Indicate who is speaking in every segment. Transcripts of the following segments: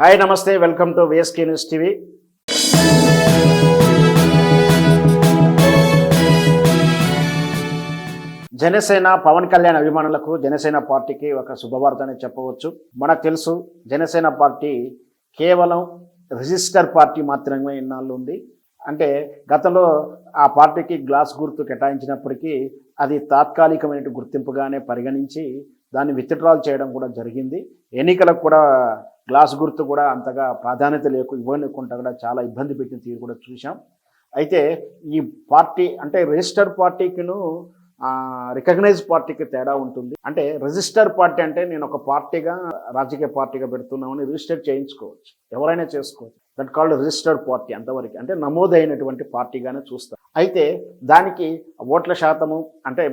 Speaker 1: Hi నమస్తే welcome to VSK news TV Janasena Pawan Kalyan అభిమానులకు జనసేన పార్టీకి ఒక శుభవార్త అని చెప్పవచ్చు. మనకు తెలుసు జనసేన పార్టీ కేవలం రిజిస్టర్ పార్టీ మాత్రమే ఇన్నాళ్ళు ఉంది. అంటే గతంలో ఆ పార్టీకి గ్లాస్ గుర్తు కేటాయించినప్పటికీ అది తాత్కాలికమైన గుర్తింపుగానే పరిగణించి దాన్ని విత్డ్రాల్ చేయడం కూడా జరిగింది. ఎన్నికలకు కూడా గ్లాస్ గుర్తు కూడా అంతగా ప్రాధాన్యత లేకు ఇవ్వనుకుంటా కూడా చాలా ఇబ్బంది పెట్టిన తీరు కూడా చూసాం అయితే ఈ పార్టీ అంటే రిజిస్టర్ పార్టీకిను రికగ్నైజ్ పార్టీకి తేడా ఉంటుంది. అంటే రిజిస్టర్ పార్టీ అంటే నేను ఒక పార్టీగా రాజకీయ పార్టీగా పెడుతున్నామని రిజిస్టర్ చేయించుకోవచ్చు. ఎవరైనా చేసుకోవచ్చు. దట్ కాల్డ్ రిజిస్టర్డ్ పార్టీ అంతవరకు. అంటే నమోదైనటువంటి పార్టీగానే చూస్తారు అయితే దానికి ఓట్ల శాతము అంటే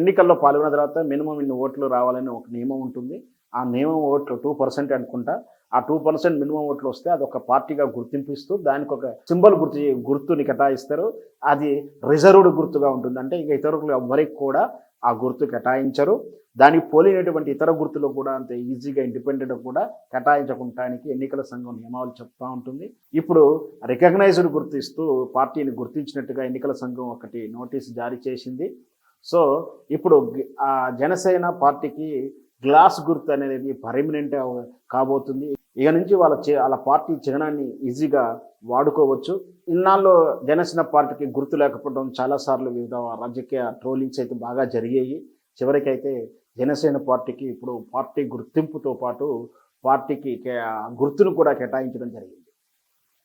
Speaker 1: ఎన్నికల్లో పాల్గొన్న తర్వాత మినిమం ఇన్ని ఓట్లు రావాలని ఒక నియమం ఉంటుంది. ఆ నియమం ఓట్లు టూ పర్సెంట్ అనుకుంటా ఆ టూ పర్సెంట్ మినిమం ఓట్లు వస్తే అది ఒక పార్టీగా గుర్తింపిస్తూ దానికి ఒక సింబల్ గుర్తు గుర్తుని కేటాయిస్తారు. అది రిజర్వ్డ్ గుర్తుగా ఉంటుంది. అంటే ఇక ఇతరులు ఎవరికి కూడా ఆ గుర్తు కేటాయించరు. దానికి పోలినటువంటి ఇతర గుర్తులు కూడా అంత ఈజీగా ఇండిపెండెంట్ కూడా కేటాయించకుండానికి ఎన్నికల సంఘం నియమాలు చెప్తా ఉంటుంది. ఇప్పుడు రికగ్నైజ్డ్ గుర్తు ఇస్తూ పార్టీని గుర్తించినట్టుగా ఎన్నికల సంఘం ఒకటి నోటీస్ జారీ చేసింది. సో ఇప్పుడు ఆ జనసేన పార్టీకి గ్లాస్ గుర్తు అనేది పర్మనెంట్ కాబోతుంది. ఇక నుంచి వాళ్ళ వాళ్ళ పార్టీ చిహ్నాన్ని ఈజీగా వాడుకోవచ్చు. ఇన్నాళ్ళు జనసేన పార్టీకి గుర్తు లేకపోవడం చాలాసార్లు వివిధ రాజకీయ ట్రోలింగ్స్ అయితే బాగా జరిగాయి. చివరికైతే జనసేన పార్టీకి ఇప్పుడు పార్టీ గుర్తింపుతో పాటు పార్టీకి కే- గుర్తును కూడా కేటాయించడం జరిగింది.